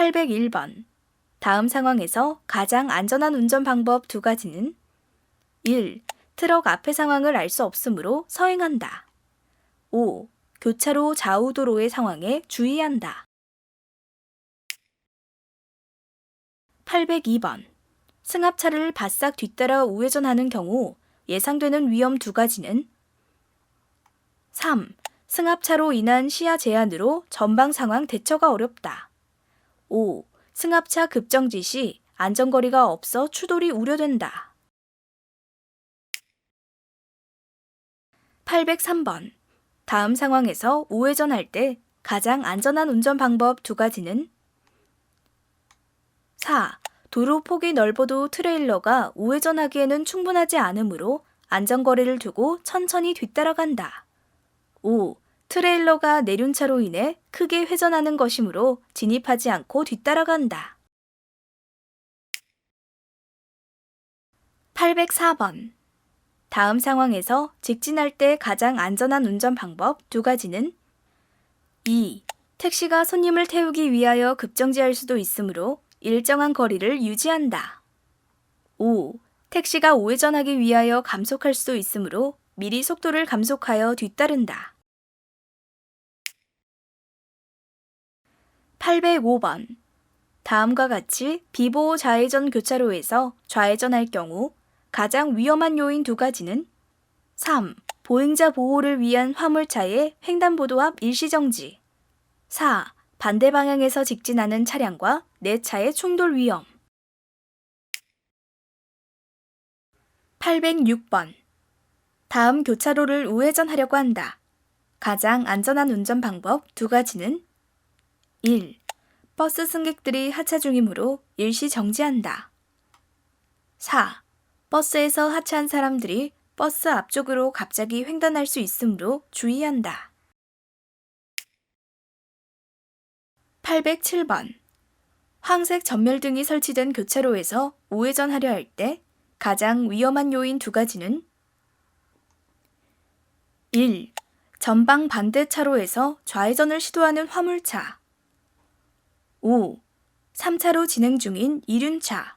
801번. 다음 상황에서 가장 안전한 운전 방법 두 가지는 1. 트럭 앞의 상황을 알 수 없으므로 서행한다. 5. 교차로 좌우도로의 상황에 주의한다. 802번. 승합차를 바싹 뒤따라 우회전하는 경우 예상되는 위험 두 가지는 3. 승합차로 인한 시야 제한으로 전방 상황 대처가 어렵다. 5. 승합차 급정지 시 안전거리가 없어 추돌이 우려된다. 803번. 다음 상황에서 우회전할 때 가장 안전한 운전 방법 두 가지는 4. 도로 폭이 넓어도 트레일러가 우회전하기에는 충분하지 않으므로 안전거리를 두고 천천히 뒤따라간다. 5. 트레일러가 내륜차로 인해 크게 회전하는 것이므로 진입하지 않고 뒤따라간다. 804번. 다음 상황에서 직진할 때 가장 안전한 운전 방법 두 가지는 2. 택시가 손님을 태우기 위하여 급정지할 수도 있으므로 일정한 거리를 유지한다. 5. 택시가 우회전하기 위하여 감속할 수도 있으므로 미리 속도를 감속하여 뒤따른다. 805번. 다음과 같이 비보호 좌회전 교차로에서 좌회전할 경우 가장 위험한 요인 두 가지는 3. 보행자 보호를 위한 화물차의 횡단보도 앞 일시정지 4. 반대 방향에서 직진하는 차량과 내 차의 충돌 위험 806번. 다음 교차로를 우회전하려고 한다. 가장 안전한 운전 방법 두 가지는 1. 버스 승객들이 하차 중이므로 일시 정지한다. 4. 버스에서 하차한 사람들이 버스 앞쪽으로 갑자기 횡단할 수 있으므로 주의한다. 807번. 황색 전멸등이 설치된 교차로에서 우회전하려 할 때 가장 위험한 요인 두 가지는 1. 전방 반대 차로에서 좌회전을 시도하는 화물차 5. 3차로 진행 중인 이륜차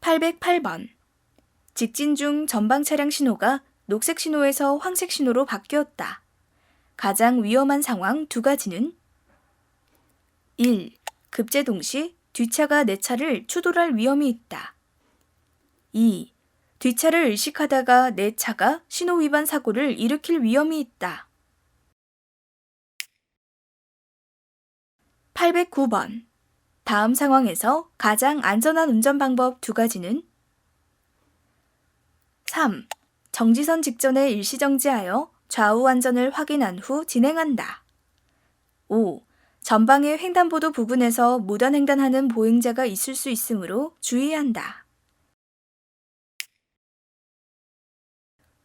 808번. 직진 중 전방 차량 신호가 녹색 신호에서 황색 신호로 바뀌었다. 가장 위험한 상황 두 가지는 1. 급제 동 시 뒤차가 내 차를 추돌할 위험이 있다. 2. 뒤차를 의식하다가 내 차가 신호 위반 사고를 일으킬 위험이 있다. 809번. 다음 상황에서 가장 안전한 운전 방법 두 가지는 3. 정지선 직전에 일시정지하여 좌우 안전을 확인한 후 진행한다. 5. 전방의 횡단보도 부근에서 무단 횡단하는 보행자가 있을 수 있으므로 주의한다.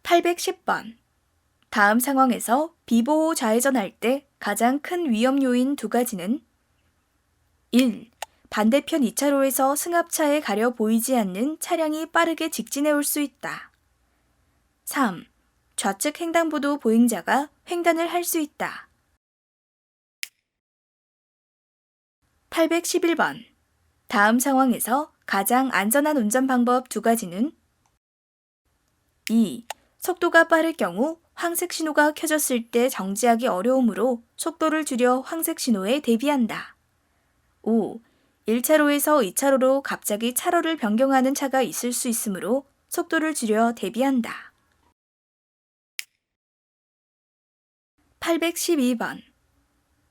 810번. 다음 상황에서 비보호 좌회전할 때 가장 큰 위험 요인 두 가지는 1. 반대편 2차로에서 승합차에 가려 보이지 않는 차량이 빠르게 직진해 올 수 있다. 3. 좌측 횡단보도 보행자가 횡단을 할 수 있다. 811번. 다음 상황에서 가장 안전한 운전 방법 두 가지는 2. 속도가 빠를 경우 황색 신호가 켜졌을 때 정지하기 어려우므로 속도를 줄여 황색 신호에 대비한다. 5. 1차로에서 2차로로 갑자기 차로를 변경하는 차가 있을 수 있으므로 속도를 줄여 대비한다. 812번.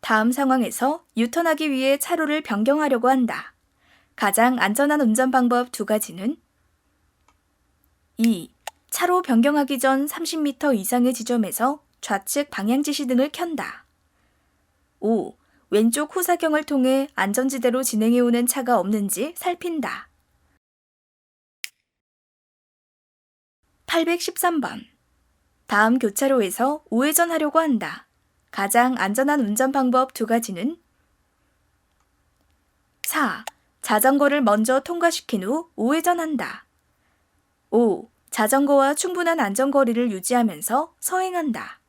다음 상황에서 유턴하기 위해 차로를 변경하려고 한다. 가장 안전한 운전 방법 두 가지는 2. 차로 변경하기 전 30m 이상의 지점에서 좌측 방향 지시 등을 켠다. 5. 왼쪽 후사경을 통해 안전지대로 진행해오는 차가 없는지 살핀다. 813번. 다음 교차로에서 우회전하려고 한다. 가장 안전한 운전 방법 두 가지는 4. 자전거를 먼저 통과시킨 후 우회전한다. 5. 자전거와 충분한 안전거리를 유지하면서 서행한다.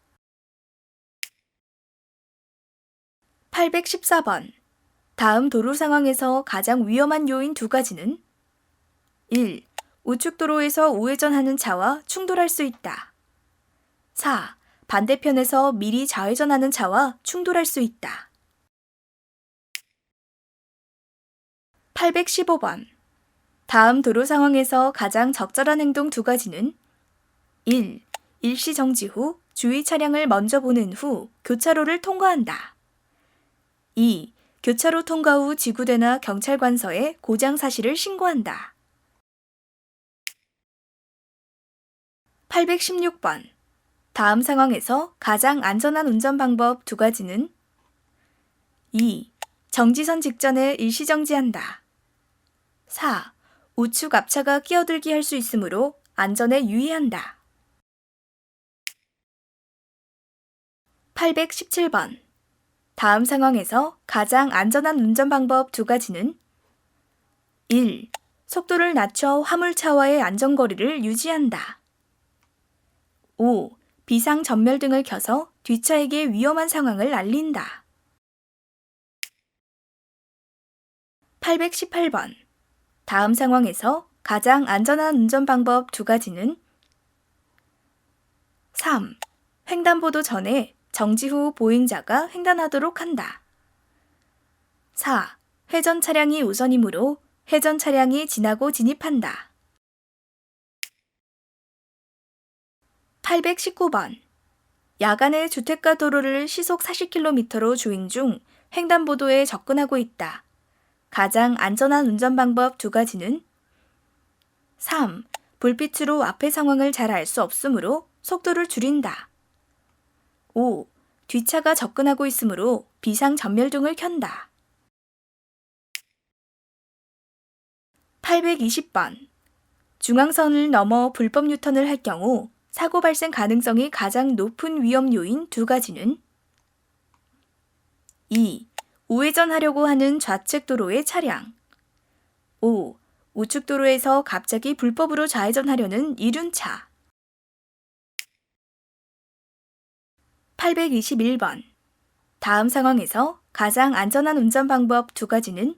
814번. 다음 도로 상황에서 가장 위험한 요인 두 가지는 1. 우측 도로에서 우회전하는 차와 충돌할 수 있다. 4. 반대편에서 미리 좌회전하는 차와 충돌할 수 있다. 815번. 다음 도로 상황에서 가장 적절한 행동 두 가지는 1. 일시 정지 후 주의 차량을 먼저 보낸 후 교차로를 통과한다. 2. 교차로 통과 후 지구대나 경찰관서에 고장 사실을 신고한다. 816번. 다음 상황에서 가장 안전한 운전 방법 두 가지는 2. 정지선 직전에 일시정지한다. 4. 우측 앞차가 끼어들기 할 수 있으므로 안전에 유의한다. 817번. 다음 상황에서 가장 안전한 운전 방법 두 가지는 1. 속도를 낮춰 화물차와의 안전거리를 유지한다. 5. 비상 전멸등을 켜서 뒷차에게 위험한 상황을 알린다. 818번. 다음 상황에서 가장 안전한 운전 방법 두 가지는 3. 횡단보도 전에 정지 후 보행자가 횡단하도록 한다. 4. 회전 차량이 우선이므로 회전 차량이 지나고 진입한다. 819번. 야간에 주택가 도로를 시속 40km로 주행 중 횡단보도에 접근하고 있다. 가장 안전한 운전 방법 두 가지는 3. 불빛으로 앞의 상황을 잘 알 수 없으므로 속도를 줄인다. 5. 뒷차가 접근하고 있으므로 비상 전멸등을 켠다. 820번. 중앙선을 넘어 불법 유턴을 할 경우 사고 발생 가능성이 가장 높은 위험 요인 두 가지는 2. 우회전하려고 하는 좌측 도로의 차량 5. 우측 도로에서 갑자기 불법으로 좌회전하려는 이륜차 821번. 다음 상황에서 가장 안전한 운전 방법 두 가지는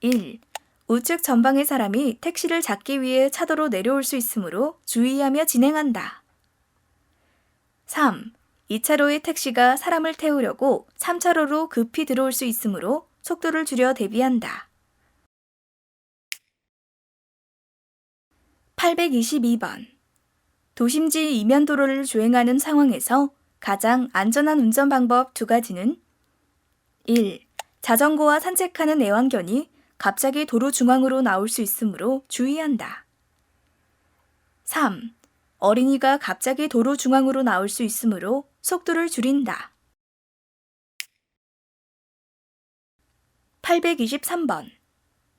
1. 우측 전방의 사람이 택시를 잡기 위해 차도로 내려올 수 있으므로 주의하며 진행한다. 3. 2차로의 택시가 사람을 태우려고 3차로로 급히 들어올 수 있으므로 속도를 줄여 대비한다. 822번. 도심지 이면도로를 주행하는 상황에서 가장 안전한 운전 방법 두 가지는 1. 자전거와 산책하는 애완견이 갑자기 도로 중앙으로 나올 수 있으므로 주의한다. 3. 어린이가 갑자기 도로 중앙으로 나올 수 있으므로 속도를 줄인다. 823번.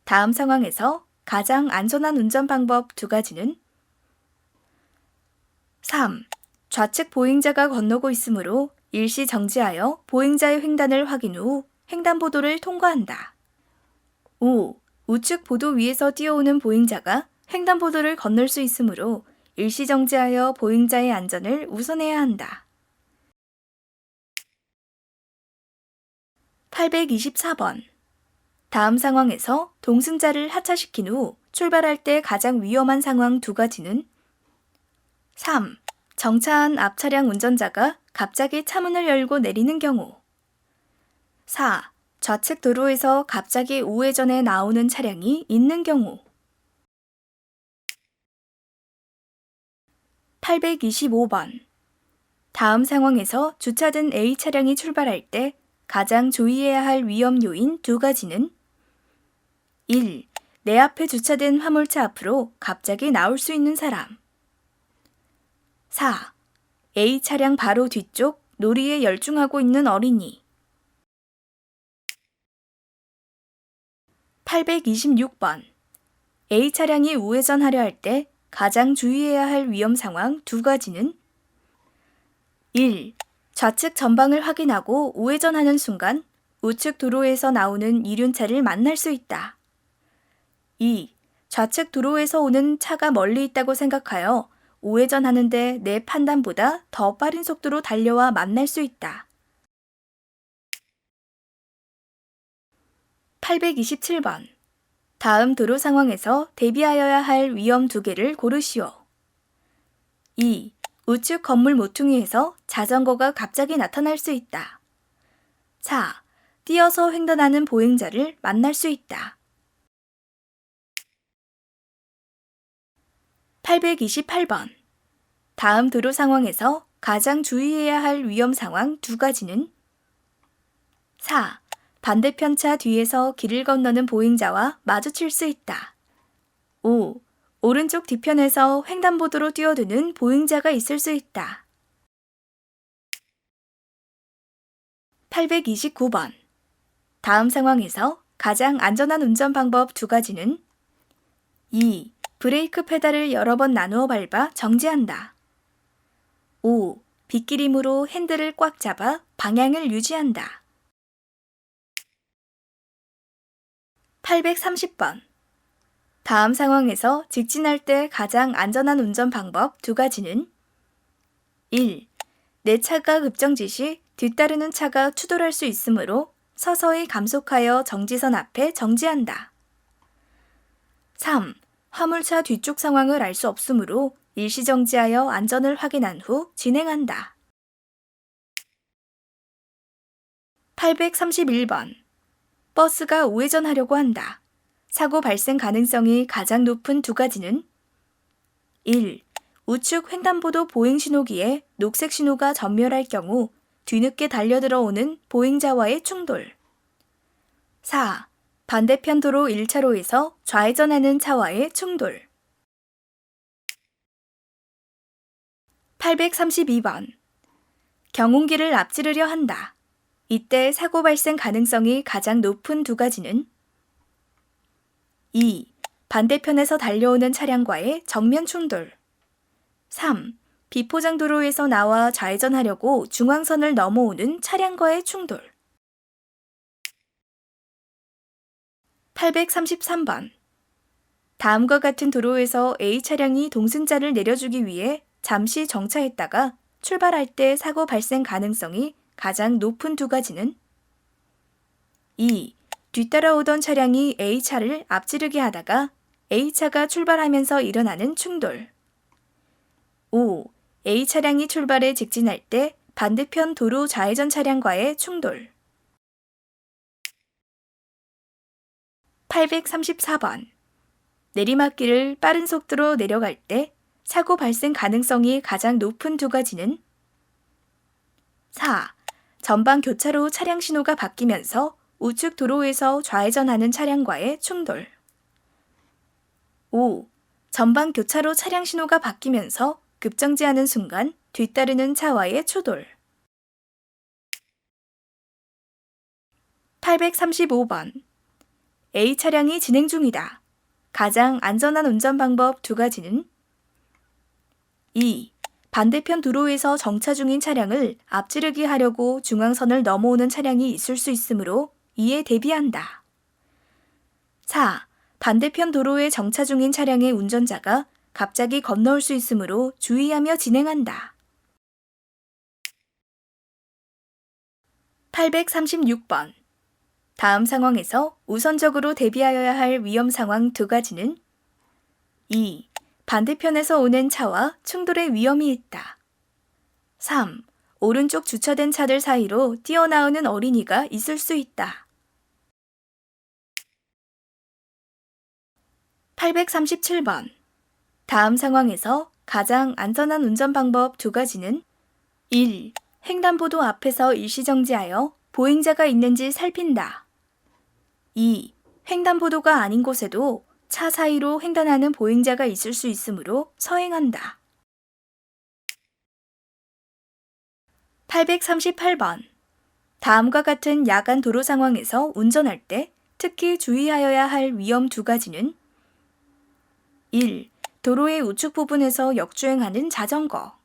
다음 상황에서 가장 안전한 운전 방법 두 가지는 3. 좌측 보행자가 건너고 있으므로 일시 정지하여 보행자의 횡단을 확인 후 횡단보도를 통과한다. 5. 우측 보도 위에서 뛰어오는 보행자가 횡단보도를 건널 수 있으므로 일시 정지하여 보행자의 안전을 우선해야 한다. 824번. 다음 상황에서 동승자를 하차시킨 후 출발할 때 가장 위험한 상황 두 가지는 3. 정차한 앞 차량 운전자가 갑자기 차문을 열고 내리는 경우 4. 좌측 도로에서 갑자기 우회전에 나오는 차량이 있는 경우 825번. 다음 상황에서 주차된 A 차량이 출발할 때 가장 주의해야 할 위험 요인 두 가지는 1. 내 앞에 주차된 화물차 앞으로 갑자기 나올 수 있는 사람 4. A 차량 바로 뒤쪽 놀이에 열중하고 있는 어린이 826번. A 차량이 우회전하려 할 때 가장 주의해야 할 위험 상황 두 가지는 1. 좌측 전방을 확인하고 우회전하는 순간 우측 도로에서 나오는 이륜차를 만날 수 있다. 2. 좌측 도로에서 오는 차가 멀리 있다고 생각하여 우회전하는데 내 판단보다 더 빠른 속도로 달려와 만날 수 있다. 827번. 다음 도로 상황에서 대비하여야 할 위험 두 개를 고르시오. 2. 우측 건물 모퉁이에서 자전거가 갑자기 나타날 수 있다. 4. 뛰어서 횡단하는 보행자를 만날 수 있다. 828번. 다음 도로 상황에서 가장 주의해야 할 위험 상황 두 가지는 4. 반대편 차 뒤에서 길을 건너는 보행자와 마주칠 수 있다. 5. 오른쪽 뒤편에서 횡단보도로 뛰어드는 보행자가 있을 수 있다. 829번. 다음 상황에서 가장 안전한 운전 방법 두 가지는 2. 브레이크 페달을 여러 번 나누어 밟아 정지한다. 5. 빗기림으로 핸들을 꽉 잡아 방향을 유지한다. 830번. 다음 상황에서 직진할 때 가장 안전한 운전 방법 두 가지는 1. 내 차가 급정지 시 뒤따르는 차가 추돌할 수 있으므로 서서히 감속하여 정지선 앞에 정지한다. 3. 화물차 뒤쪽 상황을 알 수 없으므로 일시 정지하여 안전을 확인한 후 진행한다. 831번. 버스가 우회전하려고 한다. 사고 발생 가능성이 가장 높은 두 가지는 1. 우측 횡단보도 보행 신호기에 녹색 신호가 전멸할 경우 뒤늦게 달려들어 오는 보행자와의 충돌. 4. 반대편 도로 1차로에서 좌회전하는 차와의 충돌. 832번. 경운기를 앞지르려 한다. 이때 사고 발생 가능성이 가장 높은 두 가지는 2. 반대편에서 달려오는 차량과의 정면 충돌. 3. 비포장 도로에서 나와 좌회전하려고 중앙선을 넘어오는 차량과의 충돌. 833번. 다음과 같은 도로에서 A 차량이 동승자를 내려주기 위해 잠시 정차했다가 출발할 때 사고 발생 가능성이 가장 높은 두 가지는 2. 뒤따라오던 차량이 A차를 앞지르게 하다가 A차가 출발하면서 일어나는 충돌. 5. A 차량이 출발에 직진할 때 반대편 도로 좌회전 차량과의 충돌. 834번. 내리막길을 빠른 속도로 내려갈 때 사고 발생 가능성이 가장 높은 두 가지는 4. 전방 교차로 차량 신호가 바뀌면서 우측 도로에서 좌회전하는 차량과의 충돌. 5. 전방 교차로 차량 신호가 바뀌면서 급정지하는 순간 뒤따르는 차와의 추돌. 835번. A 차량이 진행 중이다. 가장 안전한 운전 방법 두 가지는 2. 반대편 도로에서 정차 중인 차량을 앞지르기 하려고 중앙선을 넘어오는 차량이 있을 수 있으므로 이에 대비한다. 4. 반대편 도로에 정차 중인 차량의 운전자가 갑자기 건너올 수 있으므로 주의하며 진행한다. 836번. 다음 상황에서 우선적으로 대비하여야 할 위험 상황 두 가지는 2. 반대편에서 오는 차와 충돌의 위험이 있다. 3. 오른쪽 주차된 차들 사이로 뛰어나오는 어린이가 있을 수 있다. 837번. 다음 상황에서 가장 안전한 운전 방법 두 가지는 1. 횡단보도 앞에서 일시정지하여 보행자가 있는지 살핀다. 2. 횡단보도가 아닌 곳에도 차 사이로 횡단하는 보행자가 있을 수 있으므로 서행한다. 838번. 다음과 같은 야간 도로 상황에서 운전할 때 특히 주의하여야 할 위험 두 가지는 1. 도로의 우측 부분에서 역주행하는 자전거.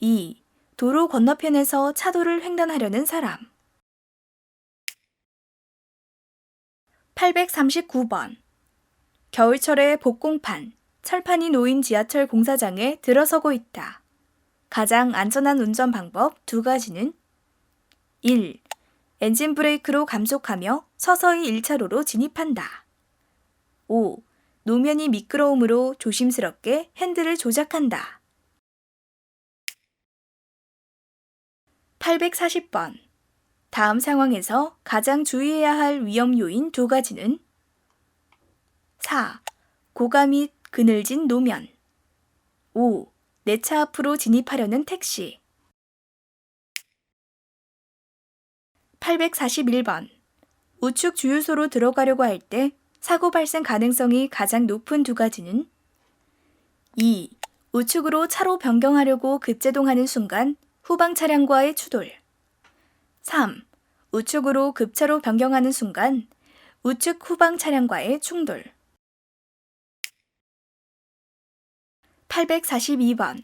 2. 도로 건너편에서 차도를 횡단하려는 사람. 839번. 겨울철에 복공판, 철판이 놓인 지하철 공사장에 들어서고 있다. 가장 안전한 운전 방법 두 가지는 1. 엔진 브레이크로 감속하며 서서히 1차로로 진입한다. 5. 노면이 미끄러우므로 조심스럽게 핸들을 조작한다. 840번. 다음 상황에서 가장 주의해야 할 위험 요인 두 가지는 4. 고가 및 그늘진 노면 5. 내 차 앞으로 진입하려는 택시 841번. 우측 주유소로 들어가려고 할 때 사고 발생 가능성이 가장 높은 두 가지는 2. 우측으로 차로 변경하려고 급제동하는 순간 후방 차량과의 추돌 3. 우측으로 급차로 변경하는 순간 우측 후방 차량과의 충돌 842번.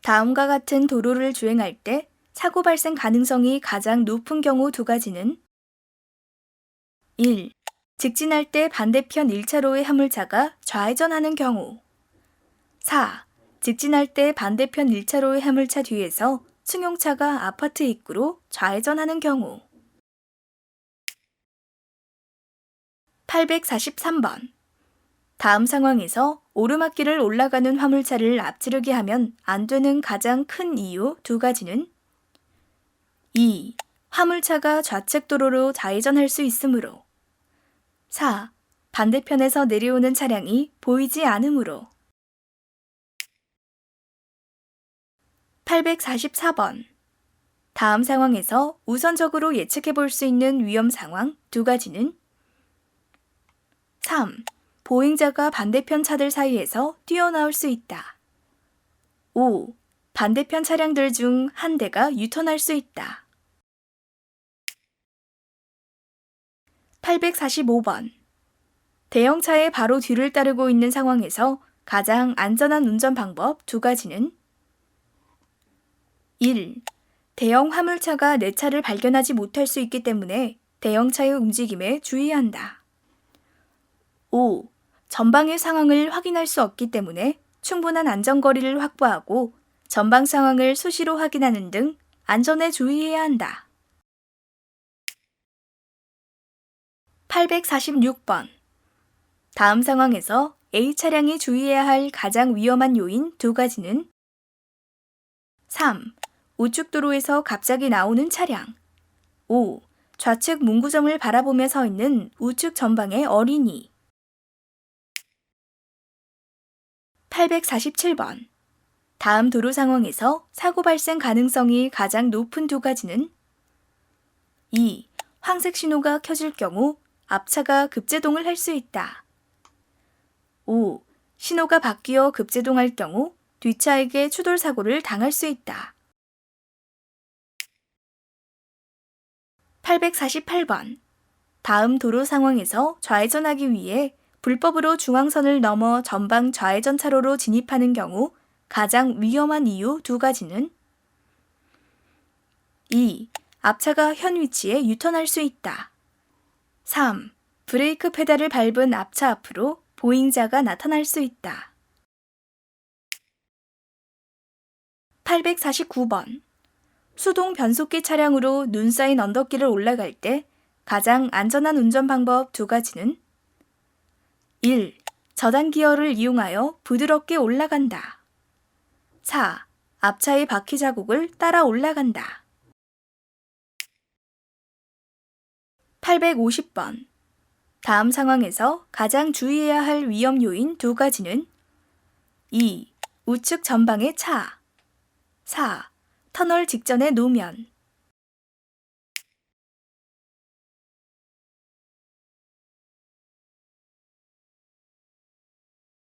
다음과 같은 도로를 주행할 때 사고 발생 가능성이 가장 높은 경우 두 가지는 1. 직진할 때 반대편 1차로의 화물차가 좌회전하는 경우 4. 직진할 때 반대편 1차로의 화물차 뒤에서 승용차가 아파트 입구로 좌회전하는 경우 843번. 다음 상황에서 오르막길을 올라가는 화물차를 앞지르게 하면 안 되는 가장 큰 이유 두 가지는 2. 화물차가 좌측 도로로 좌회전할 수 있으므로 4. 반대편에서 내려오는 차량이 보이지 않으므로 844번. 다음 상황에서 우선적으로 예측해 볼 수 있는 위험 상황 두 가지는 3. 보행자가 반대편 차들 사이에서 뛰어나올 수 있다. 5. 반대편 차량들 중 한 대가 유턴할 수 있다. 845번. 대형차의 바로 뒤를 따르고 있는 상황에서 가장 안전한 운전 방법 두 가지는 1. 대형 화물차가 내 차를 발견하지 못할 수 있기 때문에 대형차의 움직임에 주의한다. 5. 전방의 상황을 확인할 수 없기 때문에 충분한 안전거리를 확보하고 전방 상황을 수시로 확인하는 등 안전에 주의해야 한다. 846번. 다음 상황에서 A 차량이 주의해야 할 가장 위험한 요인 두 가지는 3. 우측 도로에서 갑자기 나오는 차량 5. 좌측 문구점을 바라보며 서 있는 우측 전방의 어린이 847번. 다음 도로 상황에서 사고 발생 가능성이 가장 높은 두 가지는 2. 황색 신호가 켜질 경우 앞차가 급제동을 할 수 있다. 5. 신호가 바뀌어 급제동할 경우 뒷차에게 추돌 사고를 당할 수 있다. 848번. 다음 도로 상황에서 좌회전하기 위해 불법으로 중앙선을 넘어 전방 좌회전 차로로 진입하는 경우 가장 위험한 이유 두 가지는 2. 앞차가 현 위치에 유턴할 수 있다. 3. 브레이크 페달을 밟은 앞차 앞으로 보행자가 나타날 수 있다. 849번. 수동 변속기 차량으로 눈 쌓인 언덕길을 올라갈 때 가장 안전한 운전 방법 두 가지는 1. 저단 기어를 이용하여 부드럽게 올라간다. 4. 앞차의 바퀴 자국을 따라 올라간다. 850번. 다음 상황에서 가장 주의해야 할 위험 요인 두 가지는 2. 우측 전방의 차 4. 터널 직전의 노면